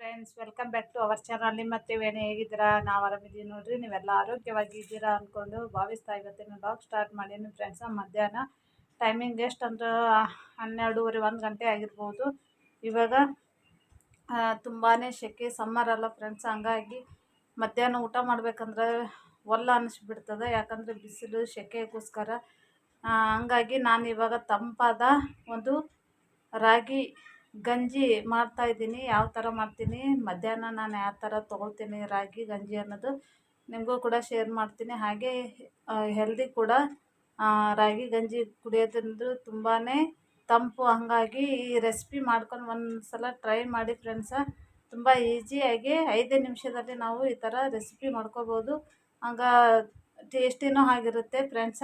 Friends welcome back to our channel ನಿಮ್ಮ ಮತ್ತೆ ವೇಣಿ ಹೇಗಿದ್ದೀರಾ? ನಾವು ಆರಾಮಿದ್ದೀವಿ ನೋಡ್ರಿ. ನೀವೆಲ್ಲ ಆರೋಗ್ಯವಾಗಿದ್ದೀರಾ ಅಂದ್ಕೊಂಡು ಭಾವಿಸ್ತಾ ಇವತ್ತಿನ ಬ್ಲಾಗ್ ಸ್ಟಾರ್ಟ್ ಮಾಡೀನಿ ಫ್ರೆಂಡ್ಸ್ ಮಧ್ಯಾಹ್ನ ಟೈಮಿಂಗ್ ಎಷ್ಟು ಅಂದ್ರೆ ಹನ್ನೆರಡೂವರೆ, ಒಂದು ಗಂಟೆ ಆಗಿರ್ಬೋದು. ಇವಾಗ ತುಂಬಾ ಸೆಕೆ ಸಮ್ಮರ್ ಅಲ್ಲ ಫ್ರೆಂಡ್ಸ್ ಹಂಗಾಗಿ ಮಧ್ಯಾಹ್ನ ಊಟ ಮಾಡಬೇಕಂದ್ರೆ ಒಲ್ಲ ಅನ್ನಿಸ್ಬಿಡ್ತದೆ ಯಾಕಂದರೆ ಬಿಸಿಲು ಸೆಕೆಗೋಸ್ಕರ ಹಂಗಾಗಿ ನಾನು ಇವಾಗ ತಂಪಾದ ಒಂದು ರಾಗಿ ಗಂಜಿ ಮಾಡ್ತಾ ಇದ್ದೀನಿ, ಯಾವ ಥರ ಮಾಡ್ತೀನಿ, ಮಧ್ಯಾಹ್ನ ನಾನು ಯಾವ ಥರ ತೊಗೊಳ್ತೀನಿ ರಾಗಿ ಗಂಜಿ ಅನ್ನೋದು ನಿಮಗೂ ಕೂಡ ಶೇರ್ ಮಾಡ್ತೀನಿ. ಹಾಗೆ ಹೆಲ್ದಿ ಕೂಡ ರಾಗಿ ಗಂಜಿ ಕುಡಿಯೋದ್ರಿಂದ ತುಂಬಾ ತಂಪು ಹಾಗಾಗಿ ಈ ರೆಸಿಪಿ ಮಾಡ್ಕೊಂಡು ಒಂದು ಸಲ ಟ್ರೈ ಮಾಡಿ ಫ್ರೆಂಡ್ಸ ತುಂಬ ಈಸಿಯಾಗಿ ಐದೇ ನಿಮಿಷದಲ್ಲಿ ನಾವು ಈ ಥರ ರೆಸಿಪಿ ಮಾಡ್ಕೋಬೋದು. ಹಂಗ ಟೇಸ್ಟಿನೂ ಆಗಿರುತ್ತೆ ಫ್ರೆಂಡ್ಸ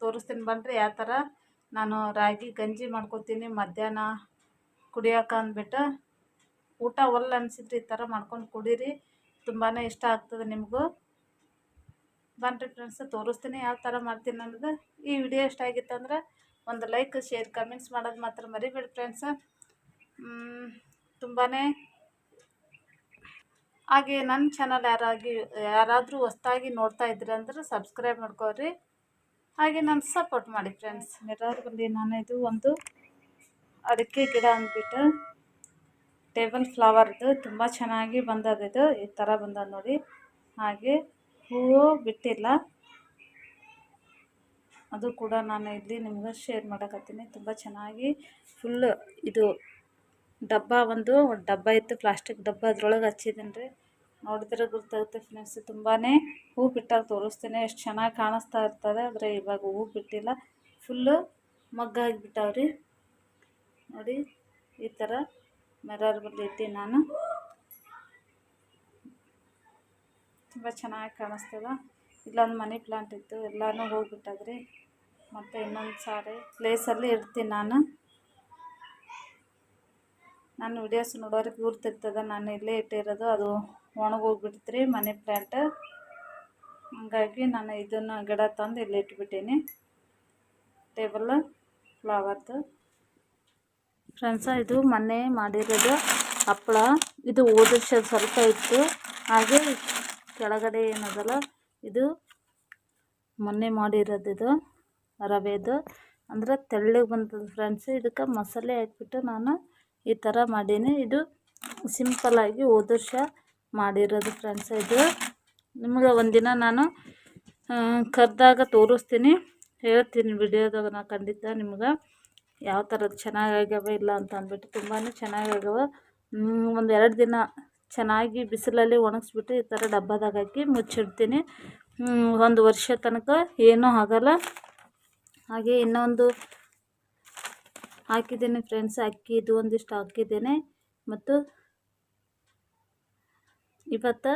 ತೋರಿಸ್ತೀನಿ ಬನ್ನಿರಿ ಯಾವ ಥರ ನಾನು ರಾಗಿ ಗಂಜಿ ಮಾಡ್ಕೊತೀನಿ ಮಧ್ಯಾಹ್ನ ಕುಡಿಯೋಕೆ ಅಂದ್ಬಿಟ್ಟು ಊಟ ಒಲ್ಲ ಅನಿಸಿದ್ರೆ ಈ ಥರ ಮಾಡ್ಕೊಂಡು ಕುಡೀರಿ. ತುಂಬಾ ಇಷ್ಟ ಆಗ್ತದೆ ನಿಮಗೂ. ಬನ್ನಿರಿ ಫ್ರೆಂಡ್ಸ್ ತೋರಿಸ್ತೀನಿ ಯಾವ ಥರ ಮಾಡ್ತೀನಿ ಅನ್ನೋದು. ಈ ವಿಡಿಯೋ ಇಷ್ಟ ಆಗಿತ್ತು ಅಂದರೆ ಒಂದು ಲೈಕ್ ಶೇರ್ ಕಮೆಂಟ್ಸ್ ಮಾಡೋದು ಮಾತ್ರ ಮರಿಬೇಡಿ ಫ್ರೆಂಡ್ಸ್ ತುಂಬಾ ಹಾಗೆ ನನ್ನ ಚಾನಲ್ ಯಾರಾಗಿ, ಯಾರಾದರೂ ಹೊಸ್ದಾಗಿ ನೋಡ್ತಾ ಇದ್ರಿ ಅಂದ್ರೆ ಸಬ್ಸ್ಕ್ರೈಬ್ ಮಾಡ್ಕೊರಿ ಹಾಗೆ ನಾನು ಸಪೋರ್ಟ್ ಮಾಡಿ ಫ್ರೆಂಡ್ಸ್ ಬಂದು ನಾನು ಇದು ಒಂದು ಅಡಿಕೆ ಗಿಡ ಅಂದ್ಬಿಟ್ಟು ಟೇಬಲ್ ಫ್ಲವರ್ದು ತುಂಬ ಚೆನ್ನಾಗಿ ಬಂದದ ಇದು. ಈ ಥರ ಬಂದದ ನೋಡಿ. ಹಾಗೆ ಹೂವು ಬಿಟ್ಟಿಲ್ಲ. ಅದು ಕೂಡ ನಾನು ಇಲ್ಲಿ ನಿಮ್ಗೆ ಶೇರ್ ಮಾಡಕತ್ತೀನಿ. ತುಂಬ ಚೆನ್ನಾಗಿ ಫುಲ್ ಇದು ಡಬ್ಬ ಒಂದು ಡಬ್ಬ ಇತ್ತು ಪ್ಲಾಸ್ಟಿಕ್ ಡಬ್ಬ ಅದ್ರೊಳಗೆ ಹಚ್ಚಿದ್ದೀನಿ ರೀ ನೋಡಿದ್ರೆ ಗೊತ್ತಾಗುತ್ತೆ ಫ್ರೆಂಡ್ಸ್ ತುಂಬಾ ಹೂ ಬಿಟ್ಟಾಗ ತೋರಿಸ್ತೀನಿ. ಎಷ್ಟು ಚೆನ್ನಾಗಿ ಕಾಣಿಸ್ತಾ ಇರ್ತದೆ. ಆದರೆ ಇವಾಗ ಹೂ ಬಿಟ್ಟಿಲ್ಲ. ಫುಲ್ಲು ಮಗ್ಗಾಗಿಬಿಟ್ಟಾವ್ರಿ ನೋಡಿ, ಈ ಥರ ಮಿರರ್ ಬಂದೈತಿ ನಾನು. ತುಂಬ ಚೆನ್ನಾಗಿ ಕಾಣಿಸ್ತದ. ಇಲ್ಲೊಂದು ಮನಿ ಪ್ಲಾಂಟ್ ಇತ್ತು, ಎಲ್ಲನೂ ಹೋಗ್ಬಿಟ್ಟದ್ರಿ. ಮತ್ತು ಇನ್ನೊಂದು ಸಾರಿ ಪ್ಲೇಸಲ್ಲಿ ಇರ್ತೀನಿ ನಾನು. ನಾನು ವಿಡಿಯೋಸ್ ನೋಡೋರಿಗೆ ಗುರ್ತಿರ್ತದೆ ನಾನು ಇಲ್ಲೇ ಇಟ್ಟಿರೋದು, ಅದು ಒಣಗೋಗ್ಬಿಡ್ತೀರಿ ಮನಿ ಪ್ಲ್ಯಾಂಟ್ ಹಂಗಾಗಿ ನಾನು ಇದನ್ನು ಗಿಡ ತಂದು ಇಲ್ಲಿ ಇಟ್ಬಿಟ್ಟೀನಿ. ಟೇಬಲ್ ಫ್ಲವರ್ದು ಫ್ರೆಂಡ್ಸ ಇದು ಮೊನ್ನೆ ಮಾಡಿರೋದು ಹಪ್ಪಳ. ಇದು ಹೋದ ಸ್ವಲ್ಪ ಇತ್ತು. ಹಾಗೆ ಕೆಳಗಡೆ ಏನದಲ್ಲ, ಇದು ಮೊನ್ನೆ ಮಾಡಿರೋದು ಇದು ರವೆದು ಅಂದ್ರೆ ತೆಳ್ಳಗೆ ಬಂದದ್ದು ಫ್ರೆಂಡ್ಸ್. ಇದಕ್ಕೆ ಮಸಾಲೆ ಹಾಕ್ಬಿಟ್ಟು ನಾನು ಈ ಥರ ಮಾಡೀನಿ. ಇದು ಸಿಂಪಲ್ಲಾಗಿ ಹೋದ ವರ್ಷ ಮಾಡಿರೋದು ಫ್ರೆಂಡ್ಸ್ ಇದು. ನಿಮಗೆ ಒಂದಿನ ನಾನು ಕರೆದಾಗ ತೋರಿಸ್ತೀನಿ. ಹೇಳ್ತೀನಿ ವಿಡಿಯೋದಾಗ ನಾ ಖಂಡಿತ ನಿಮ್ಗೆ. ಯಾವ ಥರದ್ದು ಚೆನ್ನಾಗಾಗ್ಯಾವ ಇಲ್ಲ ಅಂತ ಅಂದ್ಬಿಟ್ಟು ತುಂಬಾ ಚೆನ್ನಾಗಾಗ್ಯಾವ. ಒಂದು ಎರಡು ದಿನ ಚೆನ್ನಾಗಿ ಬಿಸಿಲಲ್ಲಿ ಒಣಗಿಸ್ಬಿಟ್ಟು ಈ ಥರ ಡಬ್ಬದಾಗ ಹಾಕಿ ಮುಚ್ಚಿಡ್ತೀನಿ. ಒಂದು ವರ್ಷ ತನಕ ಏನೂ ಆಗಲ್ಲ. ಹಾಗೆ ಇನ್ನೊಂದು ಹಾಕಿದ್ದೀನಿ ಫ್ರೆಂಡ್ಸ್ ಅಕ್ಕಿದು ಒಂದಿಷ್ಟು ಹಾಕಿದ್ದೀನಿ. ಮತ್ತು ಇವತ್ತು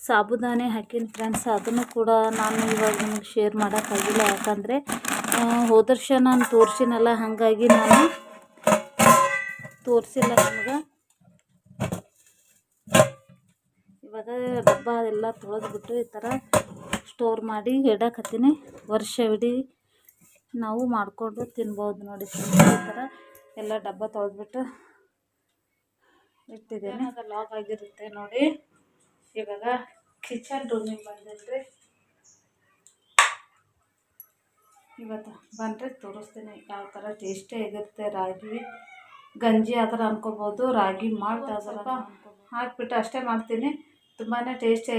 ಸಾಬುದಾನೆ ಹಾಕಿನ ಫ್ರೆಂಡ್ಸ್ ಅದನ್ನು ಕೂಡ ನಾನು ಇವಾಗ ನಿಮಗೆ ಶೇರ್ ಮಾಡೋಕ್ಕಾಗಿಲ್ಲ. ಯಾಕಂದರೆ ಹೋದ ವರ್ಷ ನಾನು ತೋರಿಸಿನಲ್ಲ, ಹಾಗಾಗಿ ನಾನು ತೋರಿಸಿಲ್ಲ ನಿಮ್ಗೆ. ಇವಾಗ ಡಬ್ಬ ಎಲ್ಲ ತೊಳೆದ್ಬಿಟ್ಟು ಈ ಥರ ಸ್ಟೋರ್ ಮಾಡಿ ಇಡಕತ್ತೀನಿ. ವರ್ಷವಿಡೀ ನಾವು ಮಾಡಿಕೊಂಡು ತಿನ್ಬೋದು ನೋಡಿ ಈ ಥರ ಎಲ್ಲ ಡಬ್ಬ ತೊಳೆದ್ಬಿಟ್ಟು ಇಟ್ಟಿದ್ದೀನಿ. ಅದು ಲಾಗ್ ಆಗಿರುತ್ತೆ ನೋಡಿ. ಇವಾಗ ಕಿಚನ್ ರೂಮಿಗೆ ಬಂದಿದ್ರಿ. ಇವತ್ತು ಬಂದರೆ ತೋರಿಸ್ತೀನಿ ಯಾವ ಥರ ಟೇಸ್ಟೇ ಆಗುತ್ತೆ ರಾಗಿ. ಗಂಜಿ ಆ ಥರ ಅನ್ಕೋಬೋದು, ರಾಗಿ ಆ ಥರ ಹಾಕಿಬಿಟ್ಟು ಅಷ್ಟೇ ಮಾಡ್ತೀನಿ. ತುಂಬಾ ಟೇಸ್ಟಿ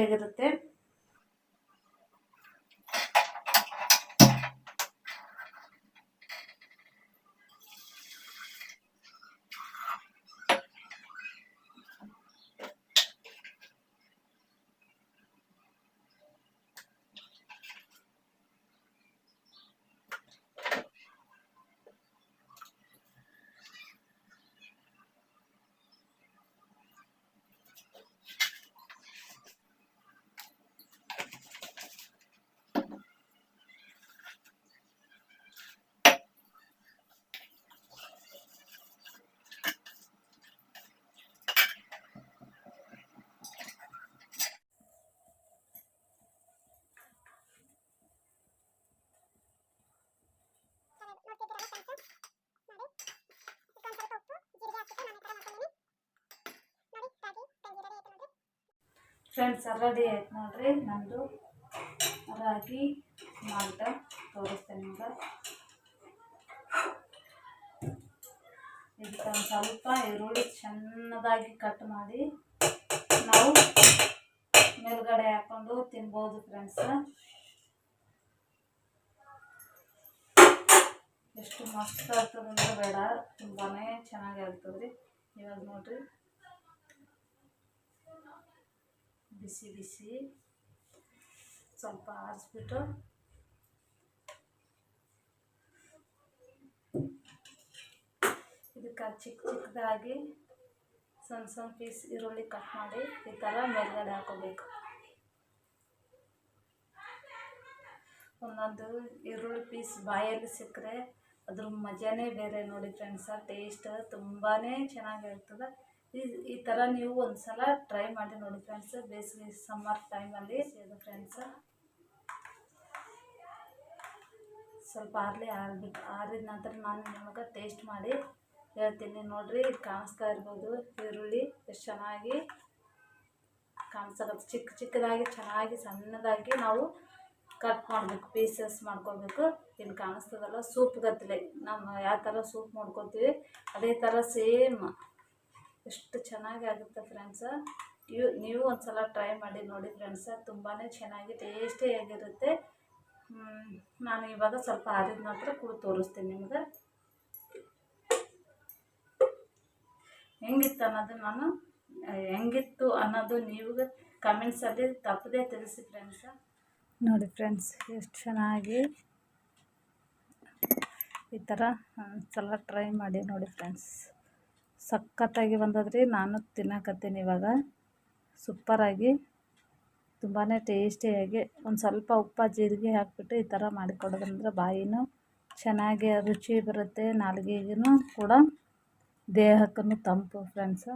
ಫ್ರೆಂಡ್ಸ್ ರೆಡಿ ಆಯ್ತು ನೋಡ್ರಿ ನಂದು ರಾಗಿ ಮಾಲ್ಟ ತೋರಿಸ್ತೇನೆ ನಿಮ್ಗೆ. ಇದಕ್ಕೆ ಸ್ವಲ್ಪ ಈರುಳ್ಳಿ ಚೆನ್ನದಾಗಿ ಕಟ್ ಮಾಡಿ ನಾವು ಮೇಲ್ಗಡೆ ಹಾಕೊಂಡು ತಿನ್ಬೋದು ಫ್ರೆಂಡ್ಸ್ ಎಷ್ಟು ಮಸ್ತ್ ಆಗ್ತದಂದ್ರೆ ಬೇಡ ತುಂಬಾ ಚೆನ್ನಾಗಿ ಆಗ್ತದೆ ಇವಾಗ ನೋಡ್ರಿ. ಬಿಸಿ ಬಿಸಿ. ಸ್ವಲ್ಪ ಆರಿಸ್ಬಿಟ್ಟು. ಇದಕ್ಕೆ ಚಿಕ್ಕ ಚಿಕ್ಕದಾಗಿ ಸಣ್ಣ ಸಣ್ಣ ಪೀಸ್ ಈರುಳ್ಳಿ ಕಟ್ ಮಾಡಿ ಈ ಥರ ಮೇಲ್ಗಡೆ ಹಾಕೋಬೇಕು. ಒಂದೊಂದು ಈರುಳ್ಳಿ ಪೀಸ್ ಬಾಯಲ್ಲಿ ಸಿಕ್ಕರೆ ಅದ್ರ ಮಜಾನೇ ಬೇರೆ ನೋಡಿ ಫ್ರೆಂಡ್ಸ ಟೇಸ್ಟ್ ತುಂಬಾ ಚೆನ್ನಾಗಿರ್ತದೆ. ಈ ಈ ಥರ ನೀವು ಒಂದು ಸಲ ಟ್ರೈ ಮಾಡಿ ನೋಡಿ ಫ್ರೆಂಡ್ಸ್ ಬೇಸಿಗೆ ಸಮ್ಮರ್ ಟೈಮಲ್ಲಿ ಇದು ಫ್ರೆಂಡ್ಸ ಸ್ವಲ್ಪ ಆರಲಿ ಆರ್ಬಿಟ್ಟು ಆರಿದ ನಂತರ ನಾನು ನಿಮಗೆ ಟೇಸ್ಟ್ ಮಾಡಿ ಹೇಳ್ತೀನಿ. ನೋಡ್ರಿ, ಕಾಣಿಸ್ತಾ ಇರ್ಬೋದು. ಈರುಳ್ಳಿ ಎಷ್ಟು ಚೆನ್ನಾಗಿ ಕಾಣಿಸ್ತಾ ಚಿಕ್ಕ ಚಿಕ್ಕದಾಗಿ, ಚೆನ್ನಾಗಿ, ಸಣ್ಣದಾಗಿ ನಾವು ಕಟ್ ಮಾಡಬೇಕು ಪೀಸಸ್ ಮಾಡ್ಕೋಬೇಕು ಇಲ್ಲಿ ಕಾಣಿಸ್ತದಲ್ಲ ಸೂಪ್ ಗತ್ತಲೆ ನಮ್ಮ ಯಾವ ಥರ ಸೂಪ್ ಮಾಡ್ಕೊತೀವಿ ಅದೇ ಥರ ಸೇಮ್ ಎಷ್ಟು ಚೆನ್ನಾಗಿ ಆಗುತ್ತೆ ಫ್ರೆಂಡ್ಸ ಇವು, ನೀವು ಒಂದು ಸಲ ಟ್ರೈ ಮಾಡಿ ನೋಡಿ ಫ್ರೆಂಡ್ಸ ತುಂಬಾ ಚೆನ್ನಾಗಿ ಟೇಸ್ಟಿಯಾಗಿರುತ್ತೆ ನಾನು ಇವಾಗ ಸ್ವಲ್ಪ ಆರಿದ ನಂತರ ಕೂಡ ತೋರಿಸ್ತೀನಿ ನಿಮ್ಗೆ. ಹೆಂಗಿತ್ತು ಅನ್ನೋದು ನಾನು ಹೆಂಗಿತ್ತು ಅನ್ನೋದು ನೀವು ಕಮೆಂಟ್ಸಲ್ಲಿ ತಪ್ಪದೇ ತಿಳಿಸಿ ಫ್ರೆಂಡ್ಸ ನೋಡಿ ಫ್ರೆಂಡ್ಸ್ ಎಷ್ಟು ಚೆನ್ನಾಗಿ ಈ ಥರ ಒಂದ್ಸಲ ಟ್ರೈ ಮಾಡಿ ನೋಡಿ ಫ್ರೆಂಡ್ಸ್ ಸಖತ್ತಾಗಿ ಬಂದದ್ರಿ. ನಾನು ತಿನ್ನಕತ್ತೀನಿ ಇವಾಗ. ಸೂಪರಾಗಿ. ತುಂಬಾ ಟೇಸ್ಟಿಯಾಗಿ. ಒಂದು ಸ್ವಲ್ಪ ಉಪ್ಪು, ಜೀರಿಗೆ ಹಾಕಿಬಿಟ್ಟು ಈ ಥರ ಮಾಡಿಕೊಡೋದಂದ್ರೆ ಬಾಯಿನೂ ಚೆನ್ನಾಗಿ ರುಚಿ ಬರುತ್ತೆ. ನಾಲ್ಗೆಗೂ ಕೂಡ ದೇಹಕ್ಕೂ ತಂಪು ಫ್ರೆಂಡ್ಸ್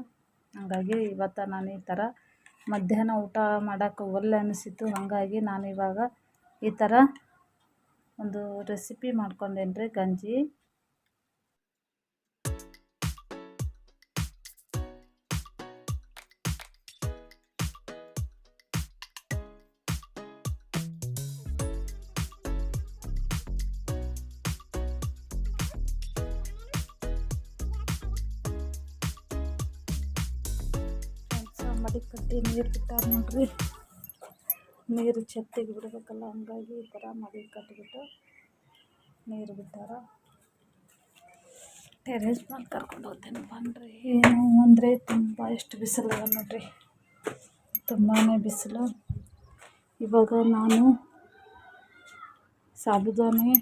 ಹಾಗಾಗಿ ಇವತ್ತು ನಾನು ಈ ಥರ ಮಧ್ಯಾಹ್ನ ಊಟ ಮಾಡೋಕ್ಕೆ ಒಲ್ಲೆ ಅನಿಸಿತ್ತು. ಹಾಗಾಗಿ ನಾನು ಇವಾಗ ಈ ಥರ ಒಂದು ರೆಸಿಪಿ ಮಾಡ್ಕೊಂಡೇನ್ರಿ ಗಂಜಿ. ಮಡಿ ಕಟ್ಟಿ ನೀರು ಬಿಟ್ಟಾರ ನೋಡ್ರಿ. ನೀರು ಛತ್ತಿಗೆ ಬಿಡಬೇಕಲ್ಲ ಹಂಗಾಗಿ ಈ ಥರ ಮಡಿ ಕಟ್ಟಿಬಿಟ್ಟು ನೀರು ಬಿಟ್ಟಾರ. ಟೆರೇಸ್ ಮೇಲೆ ಕರ್ಕೊಂಡು ಹೋಗ್ತೇನೆ ಬನ್ನಿರಿ ಏನು ಅಂದರೆ ತುಂಬ ಎಷ್ಟು ಬಿಸಿಲದ ನೋಡ್ರಿ. ತುಂಬಾ ಬಿಸಿಲು. ಇವಾಗ ನಾನು ಸಾಬುದಾನಿ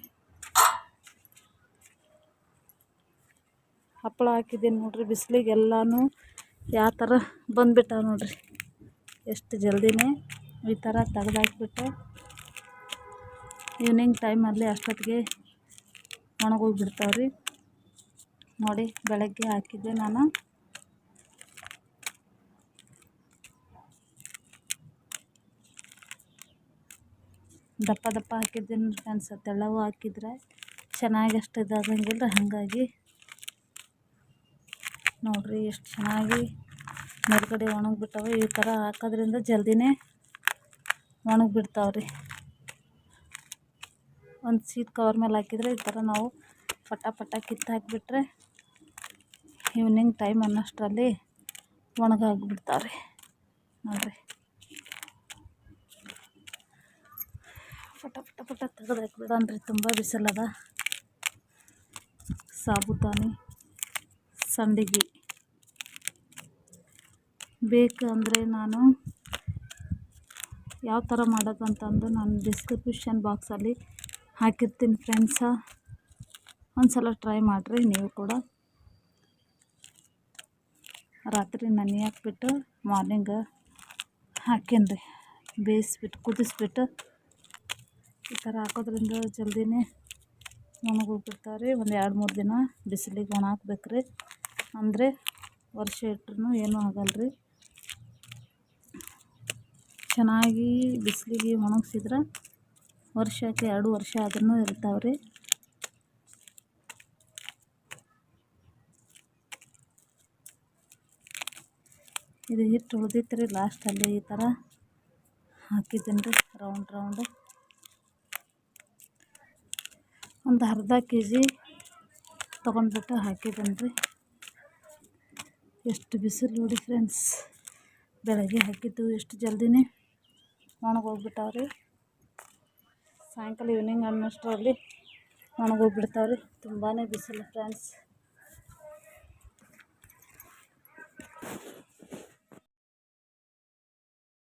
ಹಪ್ಪಳ ಹಾಕಿದ್ದೀನಿ ನೋಡ್ರಿ. ಬಿಸಿಲಿಗೆ ಎಲ್ಲನೂ ಯಾವ ಥರ ಬಂದ್ಬಿಟ್ಟಾವೆ ನೋಡಿರಿ. ಎಷ್ಟು ಜಲ್ದಿನೇ ಈ ಥರ ತೆಗ್ದಾಕ್ಬಿಟ್ಟು ಈವ್ನಿಂಗ್ ಟೈಮಲ್ಲಿ ಅಷ್ಟೊತ್ತಿಗೆ ಒಣಗೋಗ್ಬಿಡ್ತಾವೆ ರೀ ನೋಡಿ, ಬೆಳಗ್ಗೆ ಹಾಕಿದ್ದೆ ನಾನು. ದಪ್ಪ ದಪ್ಪ ಹಾಕಿದ್ದೀನಿ ಫ್ರೆಂಡ್ಸ್ ತೆಳ್ಳವು ಹಾಕಿದ್ರೆ ಚೆನ್ನಾಗಿ ಅಷ್ಟು ಇದಾಗಂಗಿಲ್ಲ ಹಾಗಾಗಿ ನೋಡ್ರಿ ಎಷ್ಟು ಚೆನ್ನಾಗಿ ಮೇಲ್ಗಡೆ ಒಣಗಿಬಿಟ್ಟವೆ. ಈ ಥರ ಹಾಕೋದ್ರಿಂದ ಜಲ್ದಿನೇ ಒಣಗಿಬಿಡ್ತಾವ್ರಿ. ಒಂದು ಸೀಟ್ ಕವರ್ ಮೇಲೆ ಹಾಕಿದರೆ ಈ ಥರ ನಾವು ಪಟ ಪಟ ಕಿತ್ತು ಹಾಕಿಬಿಟ್ರೆ ಈವ್ನಿಂಗ್ ಟೈಮ್ ಅನ್ನೋಷ್ಟರಲ್ಲಿ ಒಣಗಾಗ್ಬಿಡ್ತಾವ್ರಿ. ನೋಡಿರಿ. ಪಟ ಪಟ ಪಟ ತೆಗೆದು ಹಾಕ್ಬಿಡೋಣ್ರಿ ತುಂಬ ಬಿಸಿಲದ. ಸಾಬುದಾನಿ ಸಂಡಿಗೆ ಬೇಕು ನಾನು ಯಾವ ಥರ ಮಾಡೋದಂತಂದು ನಾನು ಡಿಸ್ಕ್ರಿಪ್ಷನ್ ಬಾಕ್ಸಲ್ಲಿ ಹಾಕಿರ್ತೀನಿ ಫ್ರೆಂಡ್ಸ ಒಂದು ಸಲ ಟ್ರೈ ಮಾಡಿರಿ, ನೀವು ಕೂಡ. ರಾತ್ರಿ ನನಿ ಹಾಕ್ಬಿಟ್ಟು ಮಾರ್ನಿಂಗ್ ಹಾಕೀನಿ ರೀ ಬೇಯಿಸ್ಬಿಟ್ಟು ಕುದಿಸ್ಬಿಟ್ಟು ಈ ಥರ ಹಾಕೋದ್ರಿಂದ ಜಲ್ದಿನೇ ಒಣಗೋಗ್ಬಿಡ್ತಾವೆ ರೀ. ಒಂದು ಎರಡು ಮೂರು ದಿನ ಬಿಸಿಲಿಗೆ ಒಣ ಹಾಕ್ಬೇಕು ರೀ ಅಂದರೆ ವರ್ಷ ಇಟ್ರೂ ಏನೂ ಆಗಲ್ಲ ರೀ ಚೆನ್ನಾಗಿ ಬಿಸಿಲಿಗೆ ಒಣಗಿಸಿದ್ರೆ ವರ್ಷಕ್ಕೆ ಎರಡು ವರ್ಷ ಆದ್ರೂ ಇರ್ತಾವೆ ರೀ ಇದು ಹಿಟ್ಟು ಉಳಿದಿತ್ತು ರೀ ಲಾಸ್ಟಲ್ಲಿ ಈ ಥರ ಹಾಕಿದ್ದೀನಿ ರೀ ರೌಂಡ್ ರೌಂಡ್ ಒಂದು ಅರ್ಧ ಕೆ ಜಿ ತೊಗೊಂಡ್ಬಿಟ್ಟು ಹಾಕಿದ್ದೀನಿ ರೀ ಎಷ್ಟು ಬಿಸಿಲು ನೋಡಿ ಫ್ರೆಂಡ್ಸ್ ಬೆಳಗ್ಗೆ ಹಾಕಿದ್ದು ಎಷ್ಟು ಜಲ್ದಿನೇ ಒಣಗೋಗ್ಬಿಟ್ಟಾವ್ರಿ. ಸಾಯಂಕಾಲ ಈವ್ನಿಂಗ್ ಅನ್ನೋಷ್ಟರಲ್ಲಿ ಒಣಗೋಗ್ಬಿಡ್ತಾವ್ರಿ. ತುಂಬಾ ಬಿಸಿಲು ಫ್ರೆಂಡ್ಸ್